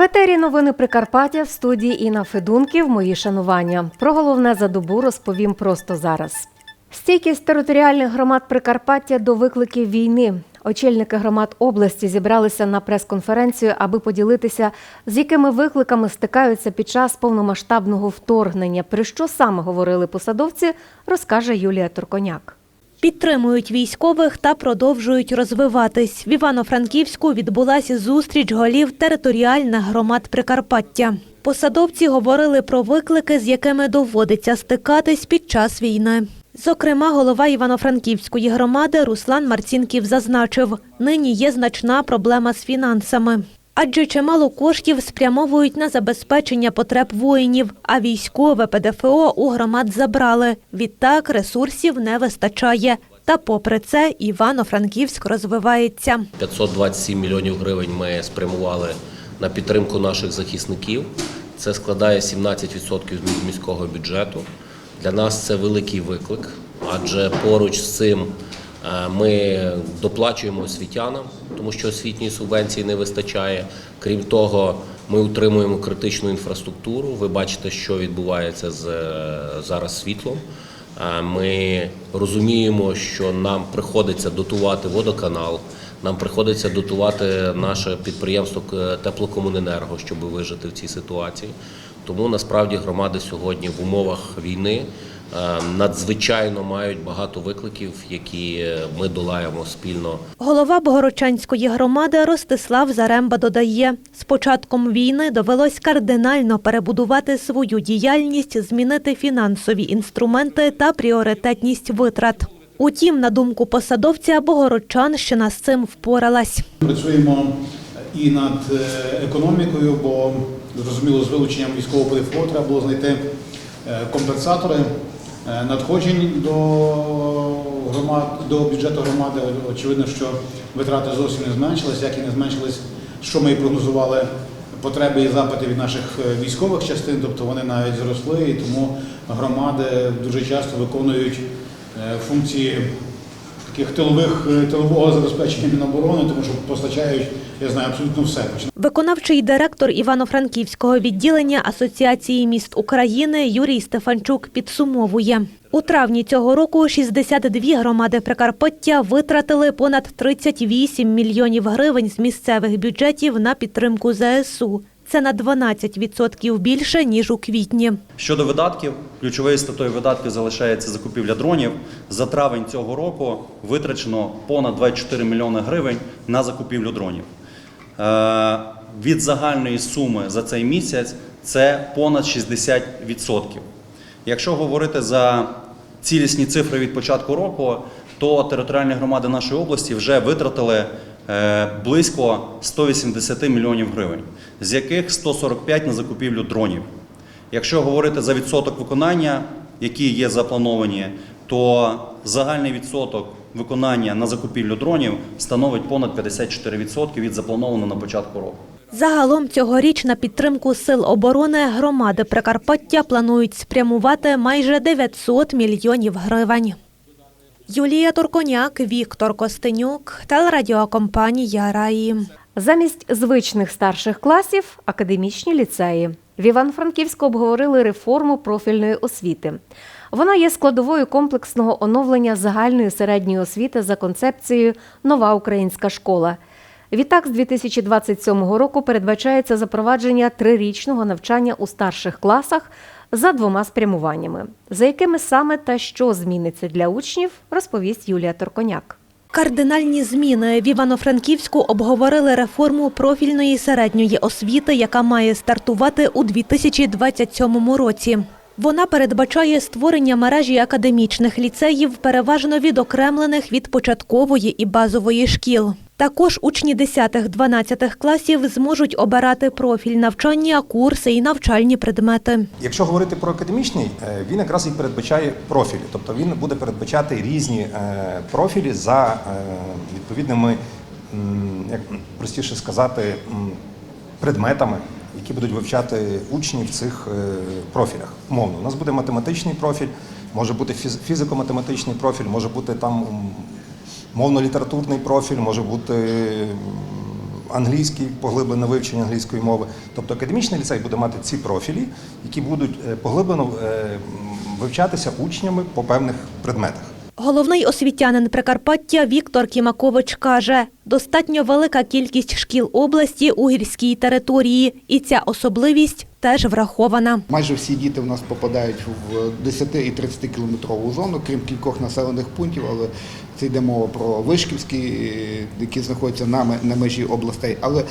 етері новини Прикарпаття в студії Інна Федунків. Мої шанування. Про головне за добу розповім просто зараз. Стійкість територіальних громад Прикарпаття до викликів війни. Очільники громад області зібралися на прес-конференцію, аби поділитися, з якими викликами стикаються під час повномасштабного вторгнення. Про що саме говорили посадовці, розкаже Юлія Турконяк. Підтримують військових та продовжують розвиватись. В Івано-Франківську відбулася зустріч голів територіальних громад Прикарпаття. Посадовці говорили про виклики, з якими доводиться стикатись під час війни. Зокрема, голова Івано-Франківської громади Руслан Марцінків зазначив, нині є значна проблема з фінансами. Адже чимало коштів спрямовують на забезпечення потреб воїнів, а військове ПДФО у громад забрали. Відтак ресурсів не вистачає. Та попри це Івано-Франківськ розвивається. 527 мільйонів гривень ми спрямували на підтримку наших захисників. Це складає 17% від міського бюджету. Для нас це великий виклик, адже поруч з цим е, ми доплачуємо освітянам, тому що освітньої субвенції не вистачає. Крім того, ми утримуємо критичну інфраструктуру. Ви бачите, що відбувається з е, зараз світлом. Е, Ми розуміємо, що нам приходиться дотувати водоканал, нам приходиться дотувати наше підприємство теплокомуненерго, щоб вижити в цій ситуації. Тому насправді громади сьогодні в умовах війни е, надзвичайно мають багато викликів, які ми долаємо спільно Голова Богородчанської громади Ростислав Заремба додає, з початком війни довелось кардинально перебудувати свою діяльність, змінити фінансові інструменти та пріоритетність витрат. Утім, на думку посадовця, Богородчанщина з цим впоралась. Працюємо і над е, економікою, бо зрозуміло, з вилученням військового ПДФО треба було знайти е, компенсатори е, надходжень до громад до бюджету громади. Очевидно, що витрати зовсім не зменшились, як і не зменшились, що ми і прогнозували. Потреби і запити від наших е, військових частин, тобто вони навіть зросли, і тому громади дуже часто виконують функції таких тилових е, тилового забезпечення Міноборони, тому що постачають, я знаю, абсолютно все. Виконавчий директор Івано-Франківського відділення Асоціації міст України Юрій Стефанчук підсумовує. У травні цього року 62 громади Прикарпаття витратили понад 38 мільйонів гривень з місцевих бюджетів на підтримку ЗСУ. Це на 12% більше, ніж у квітні. Щодо видатків, ключовою статтею видатків залишається закупівля дронів. За травень цього року витрачено понад 24 мільйони гривень на закупівлю дронів. Е, Від загальної суми за цей місяць це понад 60%. Якщо говорити за цілісні цифри від початку року, то територіальні громади нашої області вже витратили близько 180 мільйонів гривень, з яких 145 на закупівлю дронів. Якщо говорити за відсоток виконання, які є заплановані, то загальний відсоток виконання на закупівлю дронів становить понад 54% від запланованого на початку року. Загалом цьогоріч на підтримку сил оборони громади Прикарпаття планують спрямувати майже 900 мільйонів гривень. Юлія Турконяк, Віктор Костенюк, телерадіокомпанія Раї. Замість звичних старших класів академічні ліцеї. В Івано-Франківську обговорили реформу профільної освіти. Вона є складовою комплексного оновлення загальної середньої освіти за концепцією Нова українська школа. Відтак, з 2027 року передбачається запровадження трирічного навчання у старших класах за двома спрямуваннями. За якими саме та що зміниться для учнів, розповість Юлія Торконяк. Кардинальні зміни в Івано-Франківську обговорили реформу профільної середньої освіти, яка має стартувати у 2027 році. Вона передбачає створення мережі академічних ліцеїв, переважно відокремлених від початкової і базової шкіл. Також учні 10-12 класів зможуть обирати профіль навчання, курси і навчальні предмети. Якщо говорити про академічний, е, він якраз і передбачає профілі, тобто він буде передбачати різні е, профілі за е, відповідними як простіше сказати, предметами, які будуть вивчати учні в цих профілях. Умовно, у нас буде математичний профіль, може бути фізико-математичний профіль, може бути там мовно-літературний профіль, може бути англійський, поглиблене вивчення англійської мови. Тобто академічний ліцей буде мати ці профілі, які будуть е, поглиблено е, вивчатися учнями по певних предметах. Головний освітянин Прикарпаття Віктор Кімакович каже, достатньо велика кількість шкіл області у гірській території, і ця особливість теж врахована. Майже всі діти в нас попадають в 10 і 30 кілометрову зону, крім кількох населених пунктів, але це йде мова про Вишківські, які знаходяться на, на межі областей. Але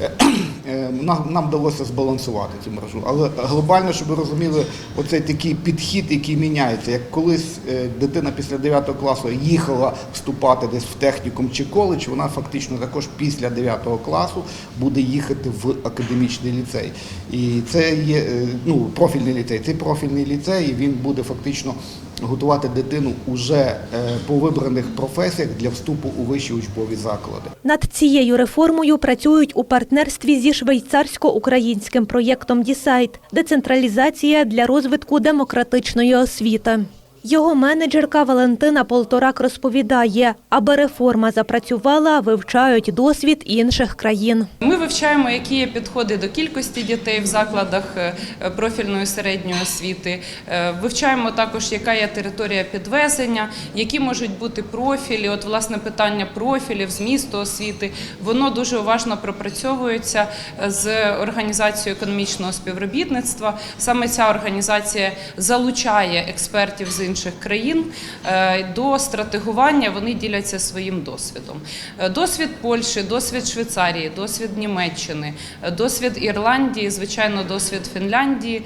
е, е, нам, нам вдалося збалансувати цю мережу. Але глобально, щоб ви розуміли, оцей такий підхід, який міняється. Як колись е, дитина після 9 класу їхала вступати десь в технікум чи коледж, вона фактично також після 9 класу буде їхати в академічний ліцей. І це є е, ну, профільний ліцей. Цей профільний ліцей він буде фактично готувати дитину уже е, по вибраних професіях для вступу у вищі учбові заклади. Над цією реформою працюють у партнерстві зі швейцарсько-українським проєктом «Дісайт» – децентралізація для розвитку демократичної освіти. Його менеджерка Валентина Полторак розповідає, аби реформа запрацювала, вивчають досвід інших країн. Ми вивчаємо, які є підходи до кількості дітей в закладах е, профільної середньої освіти. Е, Вивчаємо також, яка є територія підвезення, які можуть бути профілі. От власне питання профілів, змісту освіти, воно дуже уважно пропрацьовується е, з організацією економічного співробітництва. Саме ця організація залучає експертів з інших країн е, до стратегування. Вони діляться своїм досвідом. Е, Досвід Польщі, досвід Швейцарії, досвід Німеччини, е, досвід Ірландії, звичайно, досвід Фінляндії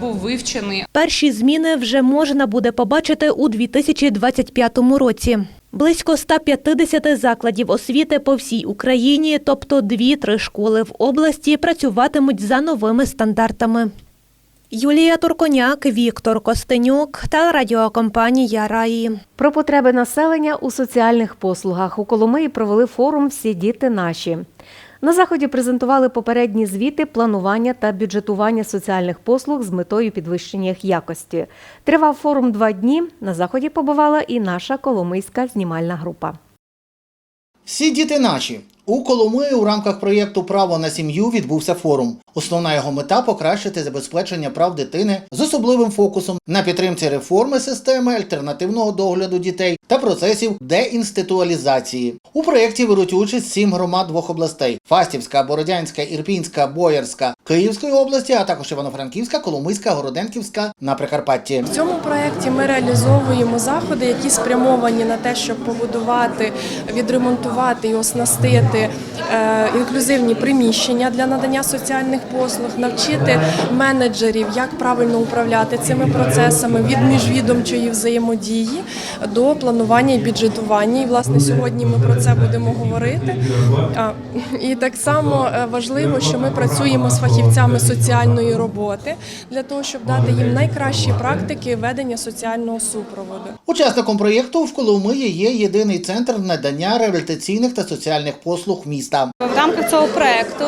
був вивчений. Перші зміни вже можна буде побачити у 2025 році. Близько 150 закладів освіти по всій Україні, тобто 2-3 школи в області, працюватимуть за новими стандартами. Юлія Турконяк, Віктор Костенюк та радіокомпанія Раї. Про потреби населення у соціальних послугах у Коломиї провели форум Всі діти наші. На заході презентували попередні звіти планування та бюджетування соціальних послуг з метою підвищення їх якості. Тривав форум два дні. На заході побувала і наша коломийська знімальна група. Всі діти наші. У Коломиї у рамках проєкту Право на сім'ю відбувся форум. Основна його мета покращити забезпечення прав дитини з особливим фокусом на підтримці реформи системи альтернативного догляду дітей та процесів деінституалізації. У проєкті беруть участь сім громад двох областей: Фастівська, Бородянська, Ірпінська, Боярська, Київської області, а також Івано-Франківська, Коломийська, Городенківська на Прикарпатті. В цьому проєкті ми реалізовуємо заходи, які спрямовані на те, щоб побудувати, відремонтувати і оснастити е, інклюзивні приміщення для надання соціальних послуг, навчити менеджерів, як правильно управляти цими процесами від міжвідомчої взаємодії до планування і бюджетування. І власне сьогодні ми про це будемо говорити. І так само е, важливо, що ми працюємо з фахівцями соціальної роботи для того, щоб дати їм найкращі практики ведення соціального супроводу. Учасником проєкту в Коломиї є єдиний центр надання реабілітаційних та соціальних послуг міста. В рамках цього проекту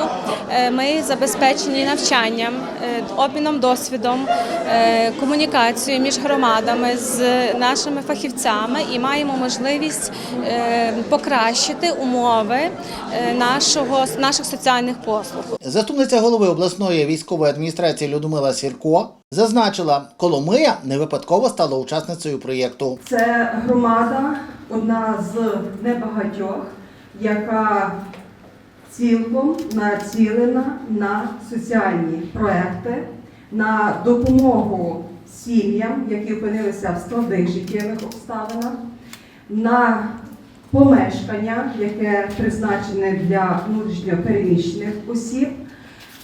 е, ми забезпечені навчанням, е, обміном досвідом, е, комунікацією між громадами з нашими фахівцями і маємо можливість покращити умови нашого наших соціальних послуг. Заступниця голови обласної військової адміністрації Людмила Сірко зазначила, Коломия не випадково стала учасницею проєкту. Це громада, одна з небагатьох, яка цілком націлена на соціальні проекти, на допомогу сім'ям, які опинилися в складних життєвих обставинах, на помешкання, яке призначене для внутрішньо переміщених осіб,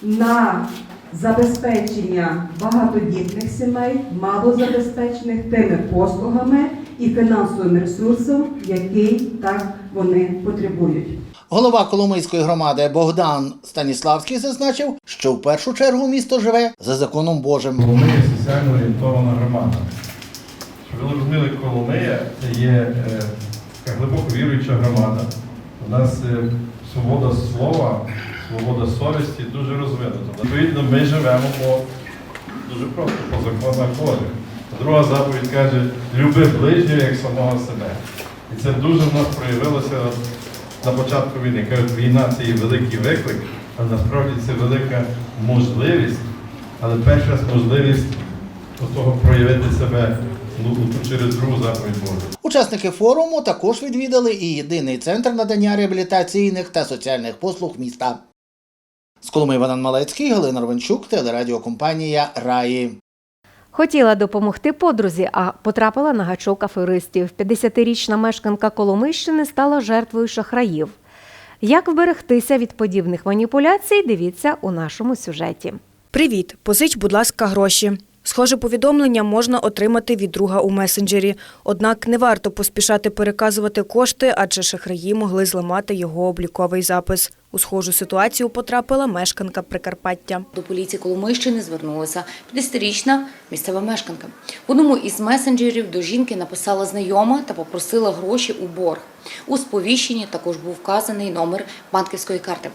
на забезпечення багатодітних сімей, малозабезпечених тими послугами і фінансовим ресурсом, який так вони потребують. Голова Коломийської громади Богдан Станіславський зазначив, що в першу чергу місто живе за законом Божим. Коломия соціально орієнтована громада. Щоб ви розуміли, Коломия це є е, глибоко віруюча громада. У нас е, свобода слова, свобода совісті дуже розвинута. Відповідно, ми живемо по дуже просто по законах Божих. Друга заповідь каже, люби ближнього як самого себе. І це дуже в нас проявилося на початку війни. Кажуть, війна це є великий виклик, але насправді це велика можливість, але перша можливість того проявити себе через другу заповідь. Учасники форуму також відвідали і єдиний центр надання реабілітаційних та соціальних послуг міста. З Коломи Іван Малецький, Галина Ровенчук, телерадіокомпанія Раї. Хотіла допомогти подрузі, а потрапила на гачок аферистів. 50-річна мешканка Коломийщини стала жертвою шахраїв. Як вберегтися від подібних маніпуляцій, дивіться у нашому сюжеті. Привіт, позич, будь ласка, гроші. Схоже повідомлення можна отримати від друга у месенджері. Однак не варто поспішати переказувати кошти, адже шахраї могли зламати його обліковий запис. У схожу ситуацію потрапила мешканка Прикарпаття. До поліції Коломийщини звернулася 50-річна місцева мешканка. В одному із месенджерів до жінки написала знайома та попросила гроші у борг. У сповіщенні також був вказаний номер банківської карти.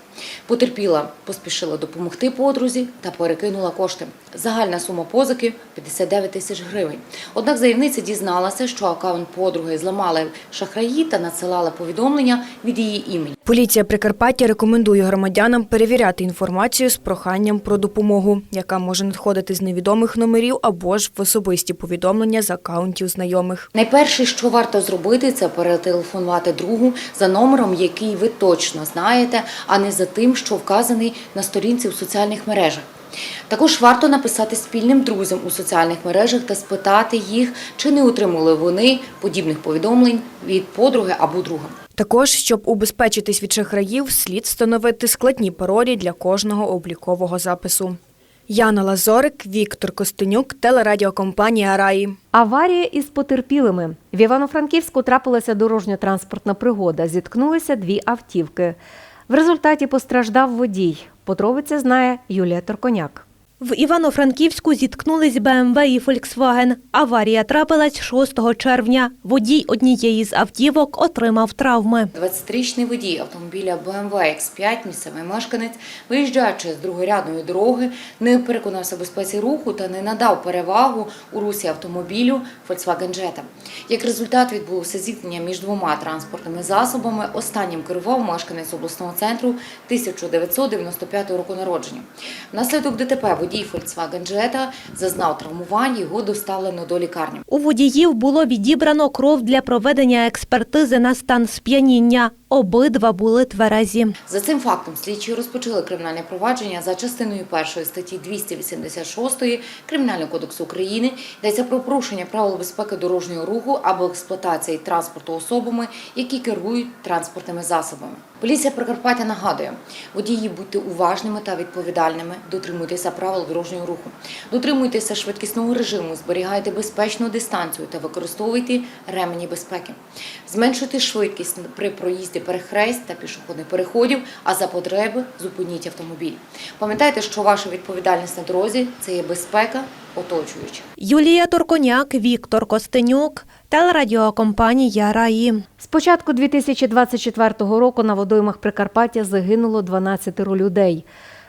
Потерпіла, поспішила допомогти подрузі та перекинула кошти. Загальна сума позики 59 тисяч гривень. Однак заявниця дізналася, що акаунт подруги зламали шахраї та надсилали повідомлення від її імені. Поліція Прикарпаття рекомендує громадянам перевіряти інформацію з проханням про допомогу, яка може надходити з невідомих номерів або ж в особисті повідомлення з акаунтів знайомих. Найперше, що варто зробити, це перетелефонувати другу за номером, який ви точно знаєте, а не за тим, що вказаний на сторінці у соціальних мережах. Також варто написати спільним друзям у соціальних мережах та спитати їх, чи не отримали вони подібних повідомлень від подруги або друга. Також, щоб убезпечитись від шахраїв, слід встановити складні паролі для кожного облікового запису. Яна Лазорик, Віктор Костенюк, телерадіокомпанія Раї. Аварія із потерпілими. В Івано-Франківську трапилася дорожньо-транспортна пригода. Зіткнулися дві автівки. В результаті постраждав водій. Подробиці знає Юлія Торконяк. В Івано-Франківську зіткнулись БМВ і Фольксваген. Аварія трапилась 6 червня. Водій однієї з автівок отримав травми. 20-річний водій автомобіля BMW X5, місцевий мешканець, виїжджаючи з другорядної дороги, не переконався безпеці руху та не надав перевагу у русі автомобілю Volkswagen Jetta. Як результат відбулося зіткнення між двома транспортними засобами. Останнім керував мешканець обласного центру 1995 року народження. Внаслідок ДТП водій Volkswagen Jetta зазнав травмувань, його доставлено до лікарні. У водіїв було відібрано кров для проведення експертизи на стан сп'яніння. Обидва були тверезі. За цим фактом слідчі розпочали кримінальне провадження за частиною першої статті 286 Кримінального кодексу України. Йдеться про порушення правил безпеки дорожнього руху або експлуатації транспорту особами, які керують транспортними засобами. Поліція Прикарпаття нагадує, водії будьте уважними та відповідальними, дотримуйтеся правил дорожнього руху, дотримуйтеся швидкісного режиму, зберігайте безпечну дистанцію та використовуйте ремені безпеки. Зменшуйте швидкість при проїзді перехрест та пішохідних переходів, а за потреби зупиніть автомобіль. Пам'ятайте, що ваша відповідальність на дорозі це є безпека оточуючих. Юлія Торконяк, Віктор Костенюк, телерадіокомпанія Раї. З початку 2024 року на водоймах Прикарпаття загинуло 12 людей.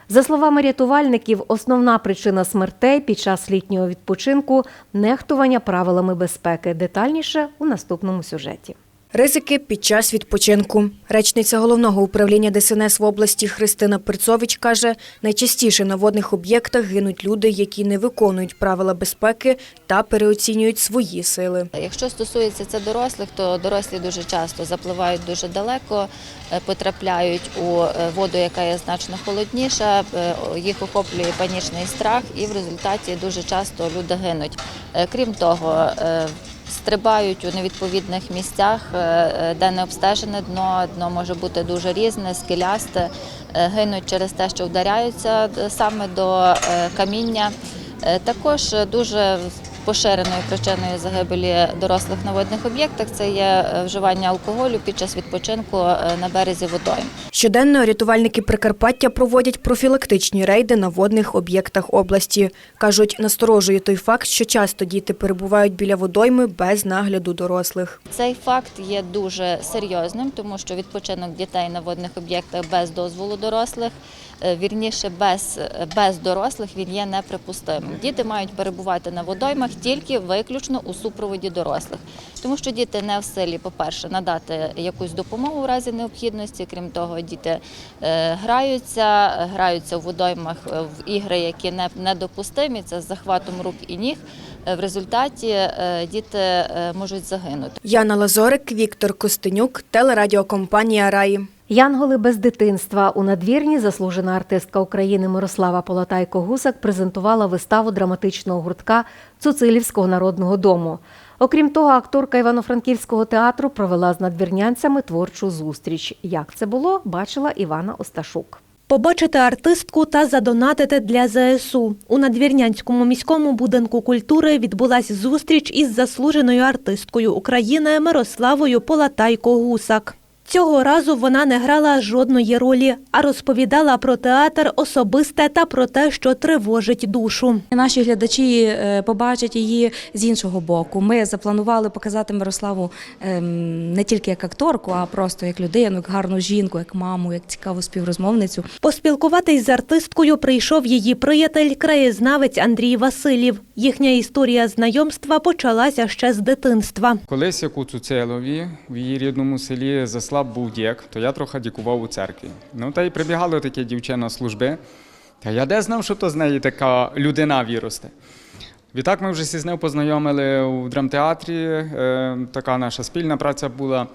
За словами рятувальників, основна причина смертей під час літнього відпочинку нехтування правилами безпеки. Детальніше у наступному сюжеті. Ризики під час відпочинку. Речниця головного управління ДСНС в області Христина Перцович каже, найчастіше на водних об'єктах гинуть люди, які не виконують правила безпеки та переоцінюють свої сили. Якщо стосується це дорослих, то дорослі дуже часто запливають дуже далеко, е, потрапляють у е, воду, яка є значно холодніша, е, їх охоплює панічний страх, і в результаті дуже часто люди гинуть. Крім того, Стрибають у невідповідних місцях, е, е, де не обстежене дно. Дно може бути дуже різне, скелясте, е, гинуть через те, що вдаряються саме до каміння. Також дуже поширеною причиною загибелі дорослих на водних об'єктах це є е, вживання алкоголю під час відпочинку е, на березі водойм. Щоденно рятувальники Прикарпаття проводять профілактичні рейди на водних об'єктах області. Кажуть, насторожує той факт, що часто діти перебувають біля водойми без нагляду дорослих. Цей факт є дуже серйозним, тому що відпочинок дітей на водних об'єктах без дозволу дорослих, вірніше без, без дорослих, він є неприпустимим. Діти мають перебувати на водоймах тільки виключно у супроводі дорослих, тому що діти не в силі, по-перше, надати якусь допомогу в разі необхідності. Крім того, діти е, граються, граються у водоймах е, в ігри, які не, недопустимі, це з захватом рук і ніг. Е, В результаті е, діти е, можуть загинути. Яна Лазорик, Віктор Костенюк, телерадіокомпанія Раї. Янголи без дитинства у надвірні заслужена артистка України Мирослава Полотайко-Гусак презентувала виставу драматичного гуртка Цуцилівського народного дому. Окрім того, акторка Івано-Франківського театру провела з надвірнянцями творчу зустріч. Як це було, бачила Івана Осташук. Побачити артистку та задонатити для ЗСУ. У Надвірнянському міському будинку культури відбулася зустріч із заслуженою артисткою України Мирославою Полатайко-Гусак. Цього разу вона не грала жодної ролі, а розповідала про театр особисте та про те, що тривожить душу. Наші глядачі е, побачать її з іншого боку. Ми запланували показати Мирославу ем, не тільки як акторку, а просто як людину, як гарну жінку, як маму, як цікаву співрозмовницю. Поспілкуватись з артисткою прийшов її приятель, краєзнавець Андрій Василів. Їхня історія знайомства почалася ще з дитинства. Колись як у Цуцелові, в її рідному селі заслаб був дєк, то я трохи дікував у церкві. Ну та й прибігало таке дівча на служби. Та я де знав, що то з неї така людина віросте. Відтак ми вже з нею познайомили у драмтеатрі. Е, така наша спільна праця була.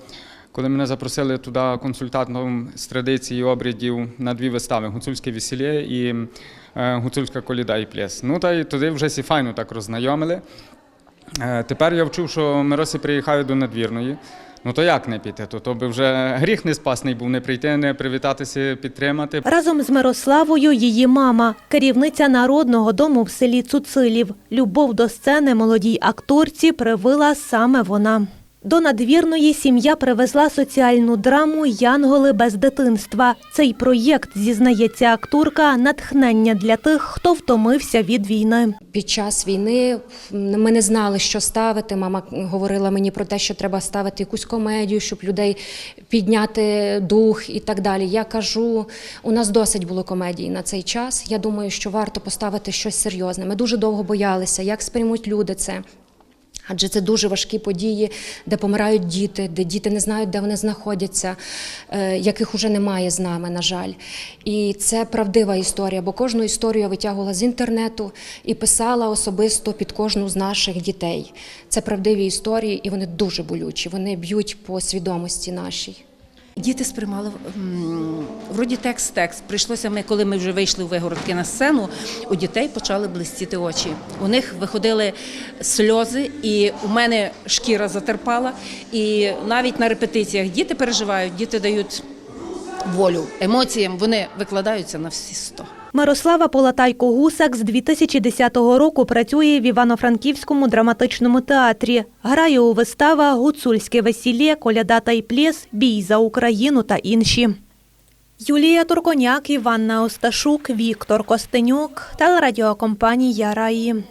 Коли мене запросили туди консультантом з традиції обрядів на дві вистави Гуцульське весілля і е, Гуцульська коліда і пляс. Ну та й туди вже сі файно так роззнайомили. Е, Тепер я вчув, що Миросі приїхає до надвірної. Ну то як не піти? То, то би вже гріх не спасний був не прийти, не привітатися, підтримати. Разом з Мирославою її мама, керівниця народного дому в селі Цуцилів. Любов до сцени молодій акторці привила саме вона. До надвірної сім'я привезла соціальну драму Янголи без дитинства. Цей проєкт, зізнається акторка, натхнення для тих, хто втомився від війни. Під час війни ми не знали, що ставити. Мама говорила мені про те, що треба ставити якусь комедію, щоб людей підняти дух і так далі. Я кажу, у нас досить було комедій на цей час. Я думаю, що варто поставити щось серйозне. Ми дуже довго боялися, як сприймуть люди це. Адже це дуже важкі події, де помирають діти, де діти не знають, де вони знаходяться, е, яких уже немає з нами, на жаль. І це правдива історія, бо кожну історію я витягувала з інтернету і писала особисто під кожну з наших дітей. Це правдиві історії, і вони дуже болючі. Вони б'ють по свідомості нашій. Діти сприймали вроді текст текст. Прийшлося ми, коли ми вже вийшли в вигородки на сцену, у дітей почали блистіти очі. У них виходили сльози, і у мене шкіра затерпала. І навіть на репетиціях діти переживають, діти дають волю емоціям, вони викладаються на всі сто. Мирослава Полатайко-Гусак з 2010 року працює в Івано-Франківському драматичному театрі. Грає у виставах «Гуцульське весілля», «Коляда та й плєс», «Бій за Україну» та інші. Юлія Турконяк, Іванна Осташук, Віктор Костенюк, телерадіокомпанія «Раї».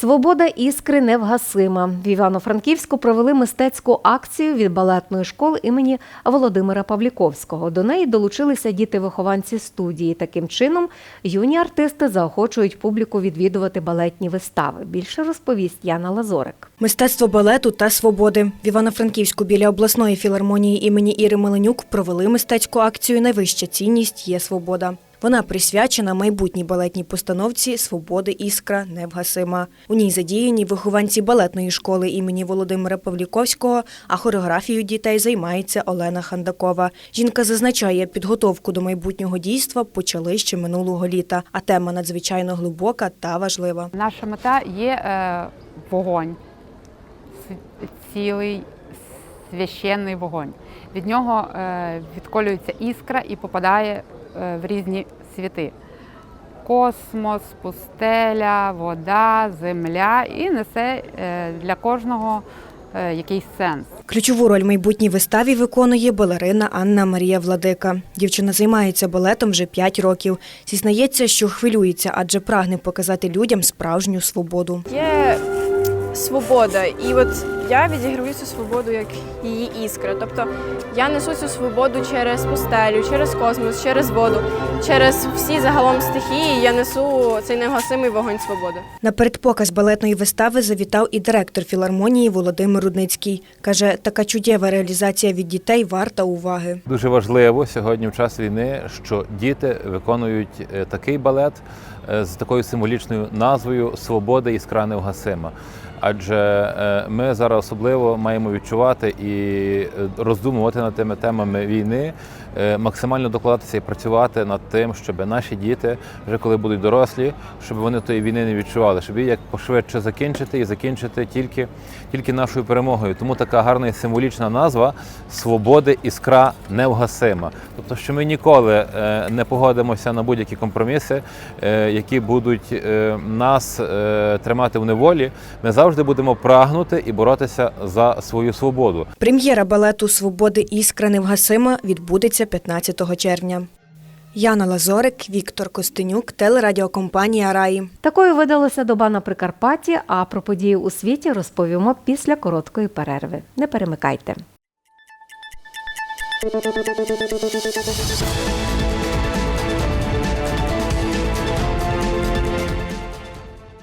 Свобода іскри невгасима. В Івано-Франківську провели мистецьку акцію від балетної школи імені Володимира Павліковського. До неї долучилися діти-вихованці студії. Таким чином, юні артисти заохочують публіку відвідувати балетні вистави. Більше розповість Яна Лазорик. Мистецтво балету та свободи в Івано-Франківську біля обласної філармонії імені Іри Меленюк провели мистецьку акцію Найвища цінність є свобода. Вона присвячена майбутній балетній постановці Свободи іскра невгасима. У ній задіяні вихованці балетної школи імені Володимира Павліковського, а хореографією дітей займається Олена Хандакова. Жінка зазначає, підготовку до майбутнього дійства почали ще минулого літа, а тема надзвичайно глибока та важлива. Наша мета є е, вогонь, цілий священний вогонь. Від нього е, відколюється іскра і попадає в різні світи. космос, пустеля, вода, земля і несе е, для кожного е, якийсь сенс. Ключову роль в майбутній виставі виконує балерина Анна Марія Владика. Дівчина займається балетом вже 5 років. Зізнається, що хвилюється, адже прагне показати людям справжню свободу. Є свобода, і от я відіграю цю свободу як її іскра. Тобто я несу цю свободу через пустелю, через космос, через воду, через всі загалом стихії. Я несу цей негасимий вогонь свободи. На передпоказ балетної вистави завітав і директор філармонії Володимир Рудницький. Каже, така чудєва реалізація від дітей варта уваги. Дуже важливо сьогодні в час війни, що діти виконують е, такий балет е, з такою символічною назвою Свобода іскра невгасима. Адже е, ми зараз особливо маємо відчувати і е, роздумувати над тими темами війни, максимально докладатися і працювати над тим, щоб наші діти, вже коли будуть дорослі, щоб вони тої війни не відчували, щоб її як пошвидше закінчити і закінчити тільки, тільки нашою перемогою. Тому така гарна і символічна назва Свободи іскра невгасима. Тобто, що ми ніколи е, не погодимося на будь-які компроміси, е, які будуть е, нас е, тримати в неволі. Ми завжди будемо прагнути і боротися за свою свободу. Прем'єра балету Свободи іскра невгасима відбудеться 15 червня. Яна Лазорик, Віктор Костенюк, телерадіокомпанія Раї. Такою видалася доба на Прикарпатті, а про події у світі розповімо після короткої перерви. Не перемикайте.